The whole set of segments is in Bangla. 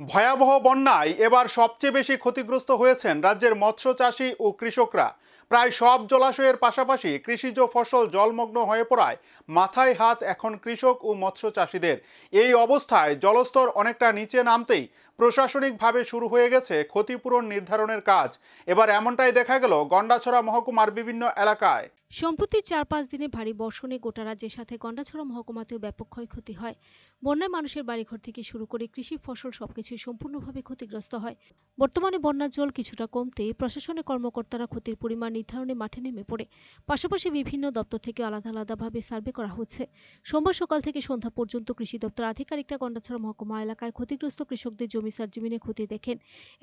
ভয়াবহ বন্যায় এবার সবচেয়ে বেশি ক্ষতিগ্রস্ত হয়েছেন রাজ্যের মৎস্য চাষী ও কৃষকরা। প্রায় সব জলাশয়ের পাশাপাশি কৃষিজ ফসল জলমগ্ন হয়ে পড়ায় মাথায় হাত এখন কৃষক ও মৎস্য চাষীদের। এই অবস্থায় জলস্তর অনেকটা নিচে নামতেই প্রশাসনিকভাবে শুরু হয়ে গেছে ক্ষতিপূরণ নির্ধারণের কাজ। এবার এমনটাই দেখা গেল গন্ডাছড়া মহকুমার বিভিন্ন এলাকায়। সম্প্রতি চার পাঁচ দিনে ভারী বর্ষণে গোটা রাজ্যের সাথে গন্ডাছড়া মহকুমাতেও ব্যাপক ক্ষয়ক্ষতি হয়। বন্যায় মানুষের বাড়িঘর থেকে শুরু করে কৃষি ফসল সবকিছু সম্পূর্ণভাবে ক্ষতিগ্রস্ত হয়। বর্তমানে বন্যার জল কিছুটা কমতে প্রশাসনের কর্মকর্তারা ক্ষতির পরিমাণ নির্ধারণে মাঠে নেমে পড়ে। পাশাপাশি বিভিন্ন দপ্তর থেকে আলাদা আলাদাভাবে সার্ভে করা হচ্ছে। সোমবার সকাল থেকে সন্ধ্যা পর্যন্ত কৃষি দপ্তর আধিকারিকরা গন্ডাছড়া মহকুমা এলাকায় ক্ষতিগ্রস্ত কৃষকদের জমি সার জমিনে ক্ষতি দেখেন।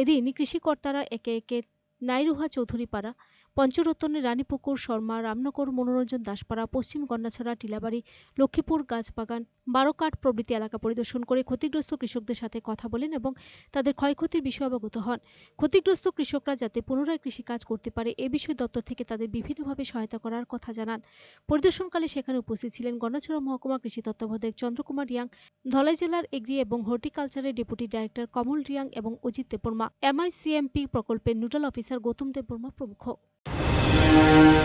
এদিন কৃষিকর্তারা একে একে নাইরুহা চৌধুরীপাড়া পঞ্চরত্নের রানীপুকুর শর্মা, রামনগর, মনোরঞ্জন দাসপাড়া, পশ্চিম গন্ডাছড়া টিলাবাড়ি, লক্ষ্মীপুর, গাছবাগান বারোকাট প্রভৃতি এলাকা পরিদর্শন করে ক্ষতিগ্রস্ত কৃষকদের সাথে কথা বলেন এবং তাদের ক্ষয়ক্ষতির বিষয়ে অবগত হন। ক্ষতিগ্রস্ত কৃষকরা যাতে পুনরায় কৃষিকাজ করতে পারে, এ বিষয়ে দপ্তর থেকে তাদের বিভিন্নভাবে সহায়তা করার কথা জানান। পরিদর্শনকালে সেখানে উপস্থিত ছিলেন গন্ডাছড়া মহকুমা কৃষি তত্ত্বাবধায়ক চন্দ্রকুমার রিয়াং, ধলাই জেলার এগ্রি এবং হর্টিকালচারের ডেপুটি ডাইরেক্টর কমল রিয়াং এবং অজিত দেববর্মা, এমআইসিএমপি প্রকল্পের নোডাল অফিসার গৌতম দেববর্মা প্রমুখ।